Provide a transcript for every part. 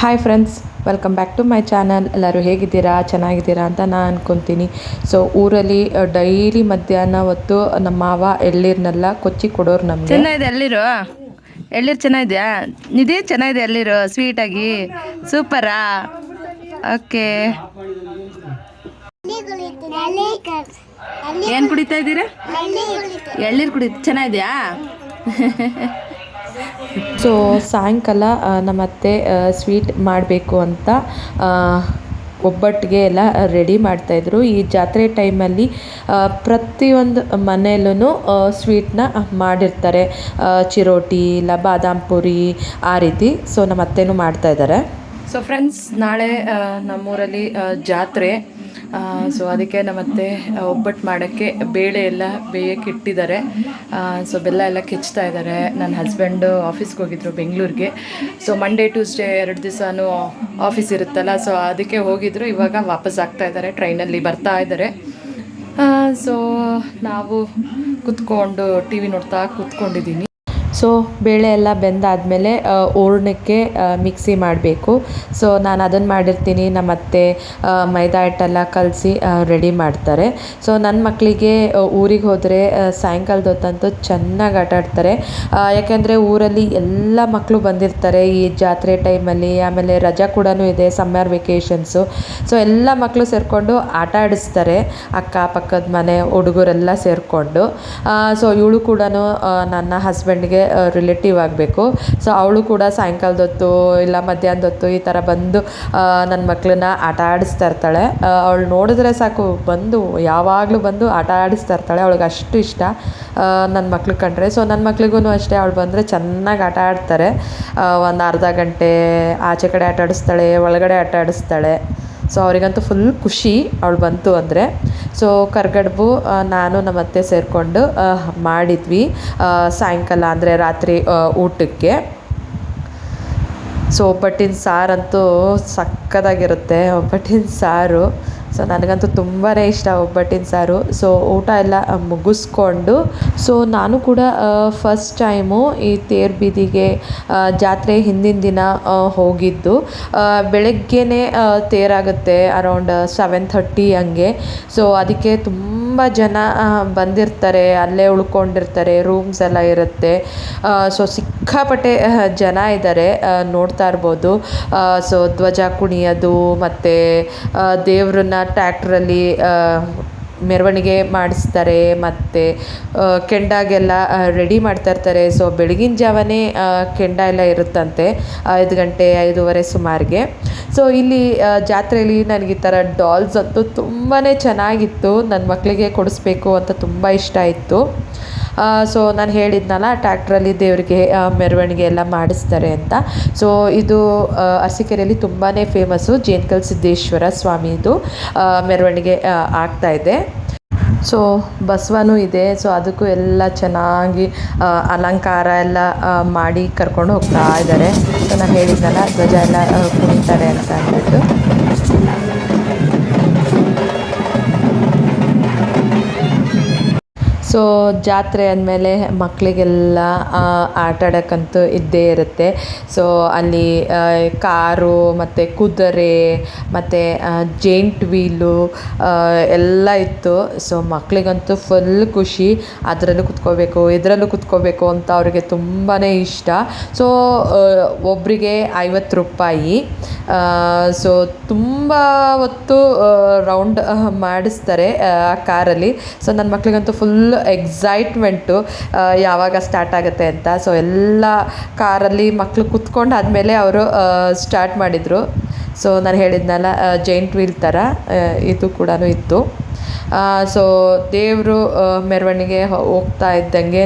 Hi friends welcome back to my channel ಎಲ್ಲರೂ ಹೇಗಿದ್ದೀರಾ? ಚೆನ್ನಾಗಿದ್ದೀರಾ ಅಂತ ನಾನು ಅಂದ್ಕೊತೀನಿ ಸೊ ಊರಲ್ಲಿ ಡೈಲಿ ಮಧ್ಯಾಹ್ನ ಹೊತ್ತು ನಮ್ಮ ಮಾವ ಎಳ್ಳೀರ್ನೆಲ್ಲ ಕೊಚ್ಚಿ ಕೊಡೋರು ನಮಗೆ. ಚೆನ್ನಾಗಿದೆ ಎಳ್ಳೀರು ಎಳ್ನೀರು ಚೆನ್ನಾಗಿದೆಯಾ? ನಿಧಿ, ಚೆನ್ನಾಗಿದೆ ಎಳ್ಳೀರು ಸ್ವೀಟಾಗಿ ಸೂಪರಾ? ಓಕೆ ಏನು ಕುಡಿತಾ ಇದ್ದೀರಾ? ಎಳ್ಳೀರು ಕುಡಿ, ಚೆನ್ನಾಗಿದೆಯಾ? ಸೊ ಸಾಯಂಕಾಲ ಆ, ನಮ್ಮ ಅತ್ತೆ ಸ್ವೀಟ್ ಮಾಡಬೇಕು ಅಂತ ಒಬ್ಬಟ್ಟಿಗೆ ಎಲ್ಲ ರೆಡಿ ಮಾಡ್ತಾಯಿದ್ರು ಈ ಜಾತ್ರೆ ಟೈಮಲ್ಲಿ ಪ್ರತಿಯೊಂದು ಮನೆಯಲ್ಲೂ ಸ್ವೀಟ್ನ ಮಾಡಿರ್ತಾರೆ. ಚಿರೋಟಿ ಇಲ್ಲ ಬಾದಾಮ್ ಪುರಿ ಆ ರೀತಿ. ಸೊ ನಮ್ಮ ಅತ್ತೆನೂ ಮಾಡ್ತಾಯಿದ್ದಾರೆ ಸೊ ಫ್ರೆಂಡ್ಸ್ ನಾಳೆ ನಮ್ಮೂರಲ್ಲಿ ಜಾತ್ರೆ. ಸೊ ಅದಕ್ಕೆ ನಮ್ಮತ್ತೆ ಒಬ್ಬಟ್ಟು ಮಾಡೋಕ್ಕೆ ಬೇಳೆ ಎಲ್ಲ ಬೇಯಕ್ಕೆ ಇಟ್ಟಿದ್ದಾರೆ. ಸೊ ಬೆಲ್ಲ ಎಲ್ಲ ಕೆಚ್ತಾ ಇದ್ದಾರೆ. ನನ್ನ ಹಸ್ಬೆಂಡು ಆಫೀಸ್ಗೆ ಹೋಗಿದ್ರು ಬೆಂಗಳೂರಿಗೆ. ಸೊ ಮಂಡೇ ಟ್ಯೂಸ್ಡೇ ಎರಡು ದಿವಸನೂ ಆಫೀಸ್ ಇರುತ್ತಲ್ಲ ಸೊ ಅದಕ್ಕೆ ಹೋಗಿದ್ರು. ಇವಾಗ ವಾಪಸ್ ಆಗ್ತಾ ಇದ್ದಾರೆ ಟ್ರೈನಲ್ಲಿ ಬರ್ತಾ ಇದ್ದಾರೆ. ಸೊ ನಾವು ಕುತ್ಕೊಂಡು ಟಿ ವಿ ನೋಡ್ತಾ ಕೂತ್ಕೊಂಡಿದ್ದೀನಿ. ಸೊ ಬೇಳೆ ಎಲ್ಲ ಬೆಂದಾದಮೇಲೆ ಹೂರ್ಣಕ್ಕೆ ಮಿಕ್ಸಿ ಮಾಡಬೇಕು. ಸೊ ನಾನು ಅದನ್ನು ಮಾಡಿರ್ತೀನಿ ನಮ್ಮ ಅತ್ತೆ ಮೈದಾ ಹಿಟ್ಟೆಲ್ಲ ಕಲಸಿ ರೆಡಿ ಮಾಡ್ತಾರೆ. ಸೊ ನನ್ನ ಮಕ್ಕಳಿಗೆ ಊರಿಗೆ ಹೋದರೆ ಸಾಯಂಕಾಲದ ಹೊತ್ತಂತೂ ಚೆನ್ನಾಗಿ ಆಟ ಆಡ್ತಾರೆ. ಯಾಕೆಂದರೆ ಊರಲ್ಲಿ ಎಲ್ಲ ಮಕ್ಕಳು ಬಂದಿರ್ತಾರೆ ಈ ಜಾತ್ರೆ ಟೈಮಲ್ಲಿ, ಆಮೇಲೆ ರಜಾ ಕೂಡ ಇದೆ, ಸಮ್ಮರ್ ವೆಕೇಷನ್ಸು. ಸೊ ಎಲ್ಲ ಮಕ್ಕಳು ಸೇರಿಕೊಂಡು ಆಟ ಆಡಿಸ್ತಾರೆ ಅಕ್ಕಪಕ್ಕದ ಮನೆ ಹುಡುಗರೆಲ್ಲ ಸೇರಿಕೊಂಡು. ಸೊ ಇವಳು ಕೂಡ ನನ್ನ ಹಸ್ಬೆಂಡ್ಗೆ ರಿಲೇಟಿವ್ ಆಗಬೇಕು. ಸೊ ಅವಳು ಕೂಡ ಸಾಯಂಕಾಲದೊತ್ತು ಇಲ್ಲ ಮಧ್ಯಾಹ್ನದ ಹೊತ್ತು ಈ ಥರ ಬಂದು ನನ್ನ ಮಕ್ಕಳನ್ನ ಆಟ ಆಡಿಸ್ತಾ ಇರ್ತಾಳೆ. ಅವಳು ನೋಡಿದ್ರೆ ಸಾಕು, ಬಂದು, ಯಾವಾಗಲೂ ಬಂದು ಆಟ ಆಡಿಸ್ತಾ ಇರ್ತಾಳೆ. ಅವಳಿಗೆ ಅಷ್ಟು ಇಷ್ಟ ನನ್ನ ಮಕ್ಳು ಕಂಡ್ರೆ. ಸೊ ನನ್ನ ಮಕ್ಳಿಗೂ ಅಷ್ಟೇ, ಅವಳು ಬಂದರೆ ಚೆನ್ನಾಗಿ ಆಟ ಆಡ್ತಾರೆ. ಒಂದು ಅರ್ಧ ಗಂಟೆ ಆಚೆ ಕಡೆ ಆಟ ಆಡಿಸ್ತಾಳೆ, ಒಳಗಡೆ ಆಟ ಆಡಿಸ್ತಾಳೆ. ಸೊ ಅವರಿಗಂತೂ ಫುಲ್ ಖುಷಿ ಅವಳು ಬಂತು ಅಂದರೆ. ಸೊ ಕರ್ಗಡ್ಬು ನಾನು ನಮ್ಮ ಅತ್ತೆ ಸೇರಿಕೊಂಡು ಮಾಡಿದ್ವಿ. ಸಾಯಂಕಾಲ ಅಂದರೆ ರಾತ್ರಿ ಊಟಕ್ಕೆ. ಸೊ ಒಬ್ಬಟ್ಟಿನ ಸಾರಂತೂ ಸಕ್ಕತ್ತಾಗಿರುತ್ತೆ ಒಬ್ಬಟ್ಟಿನ ಸಾರು. ಸೊ ನನಗಂತೂ ತುಂಬಾ ಇಷ್ಟ ಒಬ್ಬಟ್ಟಿನ ಸಾರು. ಸೊ ಊಟ ಎಲ್ಲ ಮುಗಿಸ್ಕೊಂಡು, ಸೊ ನಾನು ಕೂಡ ಫಸ್ಟ್ ಟೈಮು ಈ ತೇರು ಬೀದಿಗೆ ಜಾತ್ರೆ ಹಿಂದಿನ ದಿನ ಹೋಗಿದ್ದು. ಬೆಳಗ್ಗೆನೇ ತೇರಾಗುತ್ತೆ ಅರೌಂಡ್ ಸೆವೆನ್ ಥರ್ಟಿ ಹಂಗೆ. ಸೊ ಅದಕ್ಕೆ ತುಂಬ ಜನ ಬಂದಿರ್ತಾರೆ, ಅಲ್ಲೇ ಉಳ್ಕೊಂಡಿರ್ತಾರೆ, ರೂಮ್ಸ್ ಎಲ್ಲ ಇರುತ್ತೆ. ಸೊ ಸಿಕ್ಕಾಪಟ್ಟೆ ಜನ ಇದ್ದಾರೆ ನೋಡ್ತಾ ಇರ್ಬೋದು. ಸೊ ಧ್ವಜ ಕುಣಿಯೋದು ಮತ್ತು ದೇವ್ರನ್ನ ಟ್ಯಾಕ್ಟ್ರಲ್ಲಿ ಮೆರವಣಿಗೆ ಮಾಡಿಸ್ತಾರೆ ಮತ್ತು ಕೆಂಡಾಗೆಲ್ಲ ರೆಡಿ ಮಾಡ್ತಾ ಇರ್ತಾರೆ. ಸೊ ಬೆಳಗಿನ ಜಾವನೇ ಕೆಂಡ ಎಲ್ಲ ಇರುತ್ತಂತೆ, ಐದು ಗಂಟೆ, ಐದೂವರೆ ಸುಮಾರಿಗೆ. ಸೊ ಇಲ್ಲಿ ಜಾತ್ರೆಯಲ್ಲಿ ನನಗೆ ಈ ಥರ ಡಾಲ್ಸ್ ಅಂತೂ ತುಂಬಾ ಚೆನ್ನಾಗಿತ್ತು. ನನ್ನ ಮಕ್ಕಳಿಗೆ ಕೊಡಿಸ್ಬೇಕು ಅಂತ ತುಂಬ ಇಷ್ಟ ಇತ್ತು. ಸೊ ನಾನು ಹೇಳಿದ್ನಲ್ಲ ಟ್ಯಾಕ್ಟ್ರಲ್ಲಿ ದೇವರಿಗೆ ಮೆರವಣಿಗೆ ಎಲ್ಲ ಮಾಡಿಸ್ತಾರೆ ಅಂತ. ಸೊ ಇದು ಅರಸಿಕೆರೆಯಲ್ಲಿ ತುಂಬಾ ಫೇಮಸ್ಸು ಜೇನ್ಕಲ್ ಸಿದ್ದೇಶ್ವರ ಸ್ವಾಮಿದು ಮೆರವಣಿಗೆ ಆಗ್ತಾ ಇದೆ. ಸೊ ಬಸವನೂ ಇದೆ ಸೊ ಅದಕ್ಕೂ ಎಲ್ಲ ಚೆನ್ನಾಗಿ ಅಲಂಕಾರ ಎಲ್ಲ ಮಾಡಿ ಕರ್ಕೊಂಡು ಹೋಗ್ತಾ ಇದ್ದಾರೆ. ಸೊ ನಾನು ಹೇಳಿದ್ನಲ್ಲ, ಧ್ವಜ ಎಲ್ಲ ಕುಣಿತಾರೆ ಅಂತ ಅಂದ್ಬಿಟ್ಟು. ಸೊ ಜಾತ್ರೆ ಅಂದಮೇಲೆ ಮಕ್ಕಳಿಗೆಲ್ಲ ಆಟ ಆಡೋಕ್ಕಂತೂ ಇದ್ದೇ ಇರುತ್ತೆ. ಸೊ ಅಲ್ಲಿ ಕಾರು, ಮತ್ತು ಕುದುರೆ, ಮತ್ತು ಜೇಂಟ್ ವೀಲು ಎಲ್ಲ ಇತ್ತು. ಸೊ ಮಕ್ಕಳಿಗಂತೂ ಫುಲ್ ಖುಷಿ. ಅದರಲ್ಲೂ ಕುತ್ಕೋಬೇಕು, ಇದರಲ್ಲೂ ಕುತ್ಕೋಬೇಕು ಅಂತ ಅವ್ರಿಗೆ ತುಂಬಾ ಇಷ್ಟ. ಸೊ ಒಬ್ಬರಿಗೆ ಐವತ್ತು ರೂಪಾಯಿ. ಸೊ ತುಂಬ ಹೊತ್ತು ರೌಂಡ್ ಮಾಡಿಸ್ತಾರೆ, ಆ ಕಾರಲ್ಲಿ. ಸೊ ನನ್ನ ಮಕ್ಕಳಿಗಂತೂ ಫುಲ್ ಎಕ್ಸೈಟ್ಮೆಂಟು ಯಾವಾಗ ಸ್ಟಾರ್ಟ್ ಆಗುತ್ತೆ ಅಂತ. ಸೊ ಎಲ್ಲ ಕಾರಲ್ಲಿ ಮಕ್ಕಳು ಕುತ್ಕೊಂಡು ಆದಮೇಲೆ ಅವರು ಸ್ಟಾರ್ಟ್ ಮಾಡಿದರು. ಸೊ ನಾನು ಹೇಳಿದ್ನಲ್ಲ ಜೈಂಟ್ ವೀಲ್ ಥರ ಇದು ಕೂಡ ಇತ್ತು. ಸೊ ದೇವರು ಮೆರವಣಿಗೆ ಹೋಗ್ತಾ ಇದ್ದಂಗೆ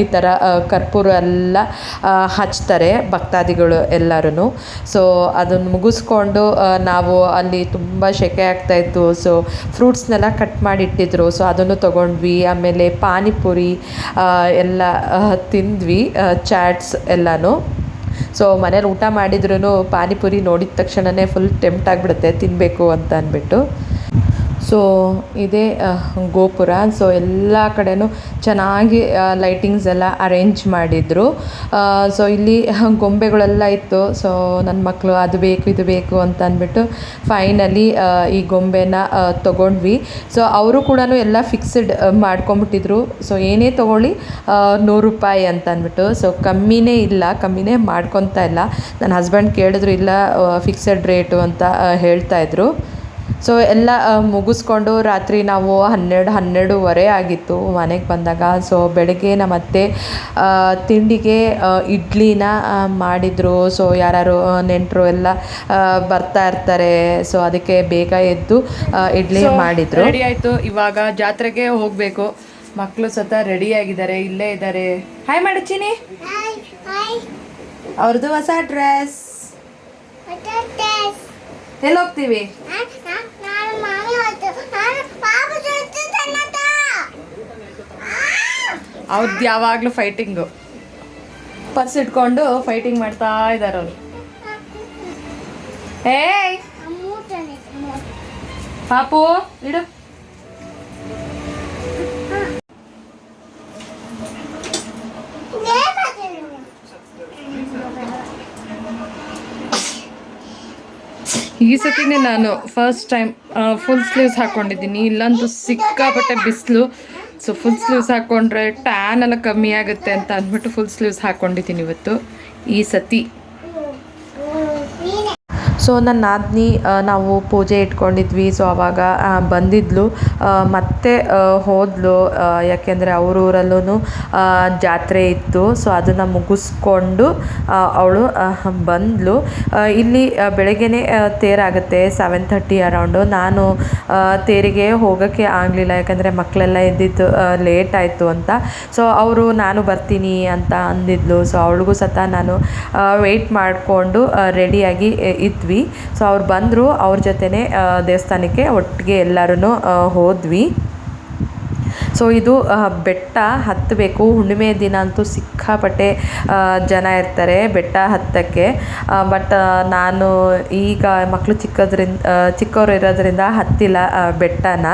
ಈ ಥರ ಕರ್ಪೂರ ಎಲ್ಲ ಹಚ್ತಾರೆ ಭಕ್ತಾದಿಗಳು ಎಲ್ಲರೂ ಸೊ ಅದನ್ನು ಮುಗಿಸ್ಕೊಂಡು ನಾವು ಅಲ್ಲಿ ತುಂಬ ಸೆಕೆ ಆಗ್ತಾಯಿತ್ತು ಸೊ ಫ್ರೂಟ್ಸ್ನೆಲ್ಲ ಕಟ್ ಮಾಡಿ ಇಟ್ಟಿದ್ರು ಸೊ ಅದನ್ನು ತೊಗೊಂಡ್ವಿ. ಆಮೇಲೆ ಪಾನಿಪುರಿ ಎಲ್ಲ ತಿಂದ್ವಿ ಚಾಟ್ಸ್ ಎಲ್ಲನೂ. ಸೊ ಮನೇಲಿ ಊಟ ಮಾಡಿದ್ರೂ ಪಾನಿಪುರಿ ನೋಡಿದ ತಕ್ಷಣವೇ ಫುಲ್ ಟೆಂಪ್ಟ್ ಆಗಿಬಿಡುತ್ತೆ. ತಿನ್ನಬೇಕು ಅಂತ ಅಂದ್ಬಿಟ್ಟು. ಸೊ ಇದೇ ಗೋಪುರ. ಸೊ ಎಲ್ಲ ಕಡೆನೂ ಚೆನ್ನಾಗಿ ಲೈಟಿಂಗ್ಸ್ ಎಲ್ಲ ಅರೇಂಜ್ ಮಾಡಿದರು. ಸೊ ಇಲ್ಲಿ ಗೊಂಬೆಗಳೆಲ್ಲ ಇತ್ತು. ಸೊ ನನ್ನ ಮಕ್ಕಳು ಅದು ಬೇಕು, ಇದು ಬೇಕು ಅಂತ ಅಂದ್ಬಿಟ್ಟು ಫೈನಲಿ ಈ ಗೊಂಬೆನ ತೊಗೊಂಡ್ವಿ. ಸೊ ಅವರು ಕೂಡ ಎಲ್ಲ ಫಿಕ್ಸ್ಡ್ ಮಾಡ್ಕೊಂಬಿಟ್ಟಿದ್ರು ಸೊ ಏನೇ ತೊಗೊಳ್ಳಿ ನೂರು ರೂಪಾಯಿ ಅಂತ ಅಂದ್ಬಿಟ್ಟು. ಸೊ ಕಮ್ಮಿನೇ ಇಲ್ಲ, ಕಮ್ಮಿನೇ ಮಾಡ್ಕೊತಾ ಇಲ್ಲ. ನನ್ನ ಹಸ್ಬೆಂಡ್ ಕೇಳಿದ್ರು, ಇಲ್ಲ ಫಿಕ್ಸೆಡ್ ರೇಟು ಅಂತ ಹೇಳ್ತಾಯಿದ್ರು ಸೊ ಎಲ್ಲ ಮುಗಿಸ್ಕೊಂಡು ರಾತ್ರಿ ನಾವು ಹನ್ನೆರಡು ಹನ್ನೆರಡೂವರೆ ಆಗಿತ್ತು ಮನೆಗೆ ಬಂದಾಗ. ಸೊ ಬೆಳಗ್ಗೆ ನಮ್ಮ ಅತ್ತೆ ತಿಂಡಿಗೆ ಇಡ್ಲಿನ ಮಾಡಿದರು. ಸೊ ಯಾರು ನೆಂಟರು ಎಲ್ಲ ಬರ್ತಾ ಇರ್ತಾರೆ. ಸೊ ಅದಕ್ಕೆ ಬೇಗ ಎದ್ದು ಇಡ್ಲಿ ಮಾಡಿದರು. ರೆಡಿ ಆಯಿತು. ಇವಾಗ ಜಾತ್ರೆಗೆ ಹೋಗಬೇಕು. ಮಕ್ಕಳು ಸತ ರೆಡಿ ಆಗಿದ್ದಾರೆ. ಇಲ್ಲೇ ಇದ್ದಾರೆ. ಹಾಯ್ ಮಾಡಚ್ಚಿನಿ ಅವ್ರದ್ದು ಹೊಸ ಡ್ರೆಸ್ what ಅವ್ರದ್ದು ಯಾವಾಗಲೂ ಫೈಟಿಂಗು ಪರ್ಸ್ ಇಟ್ಕೊಂಡು ಫೈಟಿಂಗ್ ಮಾಡ್ತಾ ಇದ್ದಾರೆ ಅವರು. ಏಯ್! ಪಾಪು ಇಡು. ಈ ಸತಿನೇ ನಾನು ಫಸ್ಟ್ ಟೈಮ್ ಫುಲ್ ಸ್ಲೀವ್ಸ್ ಹಾಕ್ಕೊಂಡಿದ್ದೀನಿ ಇಲ್ಲಂತೂ ಸಿಕ್ಕಾಪಟ್ಟೆ ಬಿಸಿಲು. ಸೊ ಫುಲ್ ಸ್ಲೀವ್ಸ್ ಹಾಕ್ಕೊಂಡ್ರೆ ಟ್ಯಾನ್ ಎಲ್ಲ ಕಮ್ಮಿ ಆಗುತ್ತೆ ಅಂತ ಅಂದ್ಬಿಟ್ಟು ಫುಲ್ ಸ್ಲೀವ್ಸ್ ಹಾಕ್ಕೊಂಡಿದ್ದೀನಿ ಇವತ್ತು. ಈ ಸತಿ. ಸೊ ನನ್ನ ನಾದಿನಿ ನಾವು ಪೂಜೆ ಇಟ್ಕೊಂಡಿದ್ವಿ. ಸೊ ಆವಾಗ ಬಂದಿದ್ಲು. ಮತ್ತೆ ಹೋದ್ಲು. ಯಾಕೆಂದರೆ ಅವ್ರ ಊರಲ್ಲೂ ಜಾತ್ರೆ ಇತ್ತು. ಸೊ ಅದನ್ನು ಮುಗಿಸ್ಕೊಂಡು ಅವಳು ಬಂದಳು ಇಲ್ಲಿ ಬೆಳಗ್ಗೆನೇ ತೇರಾಗುತ್ತೆ. ಸೆವೆನ್ ಥರ್ಟಿ ಅರೌಂಡು ನಾನು ತೇರಿಗೆ ಹೋಗೋಕ್ಕೆ ಆಗಲಿಲ್ಲ. ಯಾಕಂದರೆ ಮಕ್ಕಳೆಲ್ಲ ಎದ್ದಿದ್ದು ಲೇಟ್ ಆಯಿತು ಅಂತ. ಸೊ ಅವರು, ನಾನು ಬರ್ತೀನಿ ಅಂತ ಅಂದಿದ್ಲು. ಸೊ ಅವಳಿಗೂ ಸತ ನಾನು ವೆಯ್ಟ್ ಮಾಡಿಕೊಂಡು ರೆಡಿಯಾಗಿ ಇದ್ವಿ. ಸೊ ಅವ್ರು ಬಂದರು, ಅವ್ರ ಜೊತೆನೇ ದೇವಸ್ಥಾನಕ್ಕೆ ಒಟ್ಟಿಗೆ ಎಲ್ಲರೂ ಹೋದ್ವಿ. ಸೊ ಇದು ಬೆಟ್ಟ ಹತ್ತಬೇಕು. ಹುಣ್ಣಿಮೆ ದಿನ ಅಂತೂ ಸಿಕ್ಕಾಪಟ್ಟೆ ಜನ ಇರ್ತಾರೆ ಬೆಟ್ಟ ಹತ್ತಕ್ಕೆ. ಬಟ್ ನಾನು ಈಗ ಮಕ್ಕಳು ಚಿಕ್ಕದ್ರಿಂದ ಚಿಕ್ಕವರು ಇರೋದ್ರಿಂದ ಹತ್ತಿಲ್ಲ ಬೆಟ್ಟನ.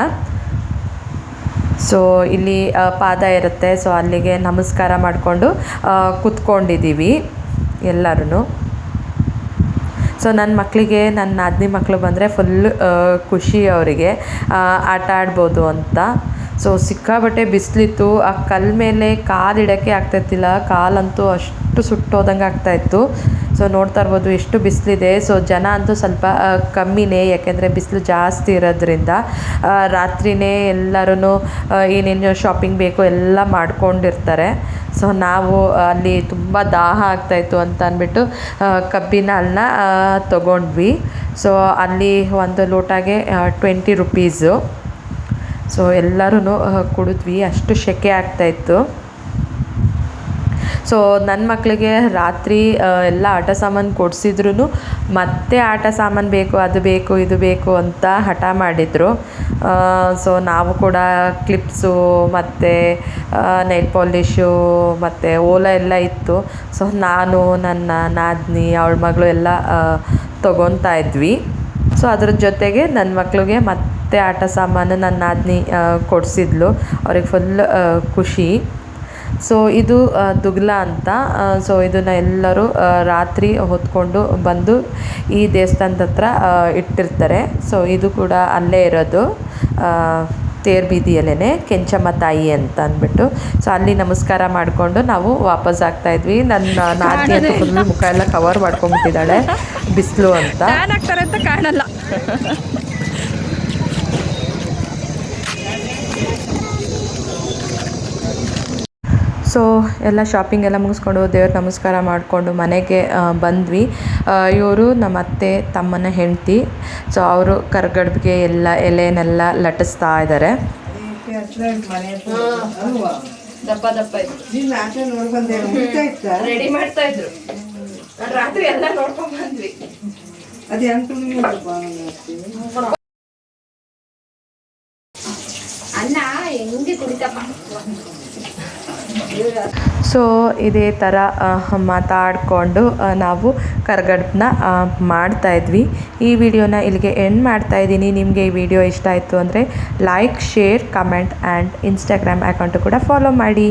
ಸೊ ಇಲ್ಲಿ ಪಾದ ಇರುತ್ತೆ. ಸೊ ಅಲ್ಲಿಗೆ ನಮಸ್ಕಾರ ಮಾಡಿಕೊಂಡು ಕುತ್ಕೊಂಡಿದ್ದೀವಿ ಎಲ್ಲರೂ ಸೊ ನನ್ನ ಮಕ್ಕಳಿಗೆ, ನನ್ನ ನಾದಿನಿ ಮಕ್ಕಳು ಬಂದರೆ ಫುಲ್ ಖುಷಿ ಅವರಿಗೆ. ಆಟ ಆಡ್ಬೋದು ಅಂತ. ಸೊ ಸಿಕ್ಕಾಬಟ್ಟೆ ಬಿಸಿಲಿತ್ತು. ಆ ಕಲ್ಲ ಮೇಲೆ ಕಾಲಿಡೋಕ್ಕೆ ಆಗ್ತಾಯಿತ್ತಿಲ್ಲ ಕಾಲಂತೂ ಅಷ್ಟು ಸುಟ್ಟೋದಂಗೆ ಆಗ್ತಾಯಿತ್ತು. ಸೊ ನೋಡ್ತಾ ಇರ್ಬೋದು ಎಷ್ಟು ಬಿಸಿಲಿದೆ. ಸೊ ಜನ ಅಂತೂ ಸ್ವಲ್ಪ ಕಮ್ಮಿನೇ. ಯಾಕೆಂದರೆ ಬಿಸಿಲು ಜಾಸ್ತಿ ಇರೋದ್ರಿಂದ ರಾತ್ರಿಯೇ ರಾತ್ರಿನೇ ಎಲ್ಲರೂ ಏನೇನು ಶಾಪಿಂಗ್ ಬೇಕು ಎಲ್ಲ ಮಾಡ್ಕೊಂಡಿರ್ತಾರೆ. ಸೊ ನಾವು ಅಲ್ಲಿ ತುಂಬ ದಾಹ ಆಗ್ತಾಯಿತ್ತು ಅಂತ ಅಂದ್ಬಿಟ್ಟು ಕಬ್ಬಿನ ಹಾಲನ್ನ ತೊಗೊಂಡ್ವಿ. ಸೊ ಅಲ್ಲಿ ಒಂದು ಲೋಟಗೆ ಟ್ವೆಂಟಿ ರುಪೀಸು ಸೊ ಎಲ್ಲರೂ ಕುಡಿದ್ವಿ. ಅಷ್ಟು ಸೆಕೆ ಆಗ್ತಾಯಿತ್ತು ಸೊ ನನ್ನ ಮಕ್ಕಳಿಗೆ ರಾತ್ರಿ ಎಲ್ಲ ಆಟ ಸಾಮಾನು ಕೊಡಿಸಿದ್ರು ಮತ್ತೆ ಆಟ ಸಾಮಾನು ಬೇಕು, ಅದು ಬೇಕು, ಇದು ಬೇಕು ಅಂತ ಹಠ ಮಾಡಿದರು. ಸೊ ನಾವು ಕೂಡ ಕ್ಲಿಪ್ಸು ಮತ್ತು ನೈಟ್ ಪಾಲಿಶು ಮತ್ತು ಓಲಾ ಎಲ್ಲ ಇತ್ತು. ಸೊ ನಾನು, ನನ್ನ, ನಾದಿನಿ, ಅವಳ ಮಗಳು ಎಲ್ಲ ತೊಗೊತಾ ಇದ್ವಿ. ಸೊ ಅದ್ರ ಜೊತೆಗೆ ನನ್ನ ಮಕ್ಕಳಿಗೆ ಮತ್ತೆ ಆಟ ಸಾಮಾನು ನನ್ನ ನಾದಿನಿ ಕೊಡಿಸಿದ್ಲು. ಅವ್ರಿಗೆ ಫುಲ್ ಖುಷಿ. ಸೊ ಇದು ದುಗ್ಲ ಅಂತ ಸೊ ಇದನ್ನು ಎಲ್ಲರೂ ರಾತ್ರಿ ಹೊತ್ಕೊಂಡು ಬಂದು ಈ ದೇವಸ್ಥಾನದ ಹತ್ರ ಇಟ್ಟಿರ್ತಾರೆ. ಸೊ ಇದು ಕೂಡ ಅಲ್ಲೇ ಇರೋದು ತೇರು ಬೀದಿಯಲ್ಲೇ ಕೆಂಚಮ್ಮ ತಾಯಿ ಅಂತ ಅಂದ್ಬಿಟ್ಟು. ಸೊ ಅಲ್ಲಿ ನಮಸ್ಕಾರ ಮಾಡಿಕೊಂಡು ನಾವು ವಾಪಸ್ ಆಗ್ತಾ ಇದ್ವಿ. ನನ್ನ ನಾತಿ ಅಂತ ಫುಲ್ ಮುಖ ಎಲ್ಲ ಕವರ್ ಮಾಡ್ಕೊಂಡ್ಬಿಟ್ಟಿದ್ದಾಳೆ. ಬಿಸಿಲು ಅಂತ ಕಾಣಲ್ಲ. ಸೊ ಎಲ್ಲ ಶಾಪಿಂಗ್ ಎಲ್ಲ ಮುಗಿಸ್ಕೊಂಡು ದೇವ್ರ ನಮಸ್ಕಾರ ಮಾಡಿಕೊಂಡು ಮನೆಗೆ ಬಂದ್ವಿ. ಇವರು ನಮ್ಮ ಅತ್ತೆ ತಮ್ಮನ ಹೆಂಡತಿ. ಸೊ ಅವರು ಕರ್ಗಡ್ಬಿಗೆ ಎಲ್ಲ ಎಲೆನೆಲ್ಲ ಲಟ್ಟಿಸ್ತಾ ಇದ್ದಾರೆ ದಪ್ಪ ದಪ್ಪ ರೆಡಿ ಮಾಡ್ತಾ ಇದ್ರು. ರಾತ್ರಿ ಎಲ್ಲ ನೋಡ್ಕೊಂಡ್ ಬಂದ್ವಿ. ಅನ್ನ ಹೆಂಗೆ ಕುಡಿತಪ್ಪ? ಸೊ, ಇದೇ ಥರ ಮಾತಾಡಿಕೊಂಡು ನಾವು ಕರ್ಗಡ್ಬನ್ನ ಮಾಡ್ತಾ ಇದ್ವಿ. ಈ ವಿಡಿಯೋನ ಇಲ್ಲಿಗೆ ಎಂಡ್ ಮಾಡ್ತಾ ಇದ್ದೀನಿ. ನಿಮಗೆ ಈ ವಿಡಿಯೋ ಇಷ್ಟ ಆಯಿತು ಅಂದರೆ like share comment and Instagram account ಕೂಡ ಫಾಲೋ ಮಾಡಿ.